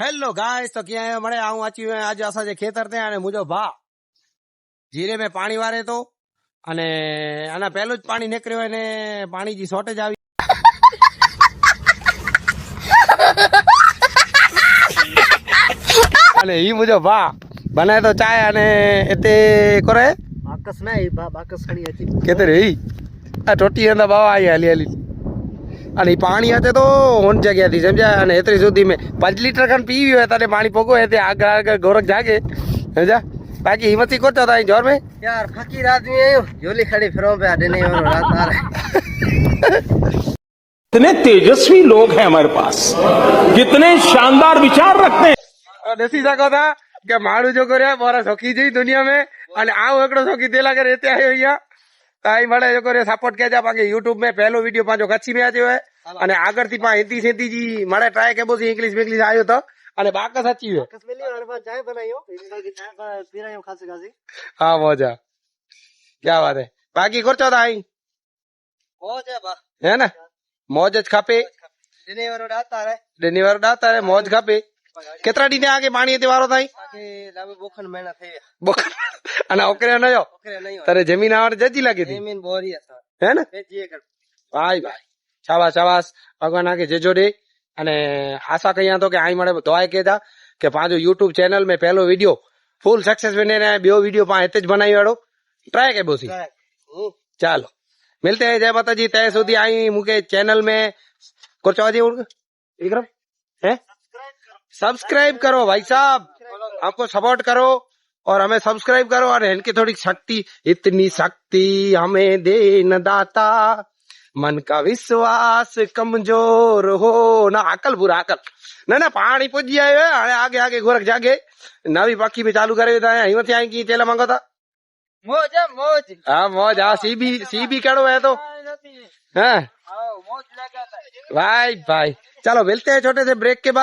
Hello ગાય તો ક્યાંય મળે. આવું વાંચ્યું આજે આશા જે ખેતર ત્યાં અને મુજો ભા. જીરે મેં પાણી વારે તો. અને આના પહેલું જ પાણી નીકળ્યું હોય ને પાણીજી શોર્ટેજ આવી. અને ઈ મુજો ભા. બનાય તો ચાય અને એતે કરે. બાકસ ના એ બા બાકસ ખણી હતી. કેતર ઈ? આ ટોટી અંદર બાવા આઈ હાલી હાલી. અને ઈ પાણી હતે તો હોન જગ્યાથી સમજ્યા અને એતરી સુધી મેં પાંચ લીટર ખંડ પીવી હોય તને પાણી પોગો એ આગળ આગળ ગોરખ જાગે સમજ્યા બાકી હિંમતી કોચો થાય જોર में यार फकीर आदमी है यो झोली खड़ी फिरों पे अडे नहीं और रात आ रहा कितने तेजस्वी लोग हैं हमारे पास कितने शानदार विचार रखते हैं દસી શકો તા કે માણું જો કર્યા મારા સખી જઈ દુનિયા में અને આવો એકડો સખી દેલા કરે તે આવ્યો અહીંયા તાઈ મળે જો કરે સપોર્ટ કે જા બાકી યુટ્યુબ મે પહેલો વિડિયો પાંજો કચ્છી મે આજો હે. અને આગળથી પા હિન્દી સિંધી જી મળે ટ્રાય કે બોસી ઇંગ્લિશ ઇંગ્લિશ આયો તો. અને બાકસ સાચી હે કસ મિલી અરબા જાય બનાયો. પીરાયો ખાસી ખાસી હા મોજા. ક્યા વાત હે? બાકી કરતો તાઈ? મોજા બા. હે ને? મોજ જ ખાપે. દિનેવરો ડાતા રે દિનેવરો ડાતા રે મોજ ખાપે. ज खपे दिने और रात आ रहा है डिलीवर डाता है मौज खपे केतरा डी आगे पानी ते वारो थाई बाकी लावे बोखन महीना थे बोक અને ઓકરે ન જો ओकरे नहीं हो તારે જમીન આવડ જજી લાગી હતી जमीन बोरी है सर હે ને बेचिए कर ભાઈ ભાઈ શાબાશ શાબાશ ભગવાન આગે જેજો દે અને આશા કહીયા તો કે આઈ મળે દોઆ કેતા કે પાંજો યુટ્યુબ ચેનલ में पहलो वीडियो फुल सक्सेस बने ने बियो वीडियो पा हिते ज बनाई वाड़ो ट्राई के बोसी ट्राई हम्म चलो मिलते हैं जय माता जी तय सुधी आई मुके चैनल में कुछ और जी उड़ विक्रम है सब्सक्राइब करो भाई साहब। हमको सपोर्ट करो और हमें सब्सक्राइब करो और इनकी थोड़ी शक्ति इतनी शक्ति हमें दे न दाता। मन का विश्वास कमज़ोर हो ना अकल बुरा अकल। ना ना पानी आयो है हाणे आगे आगे गोरख जागे। नवी पक्की में चालू करे था हिम्मत की तेल मांगो था। मौज मौज। हाँ मौज हाँ सी बी सी बी कड़ो है तो। हाँ। भाई भाई। चलो मिलते हैं छोटे से ब्रेक के बाद।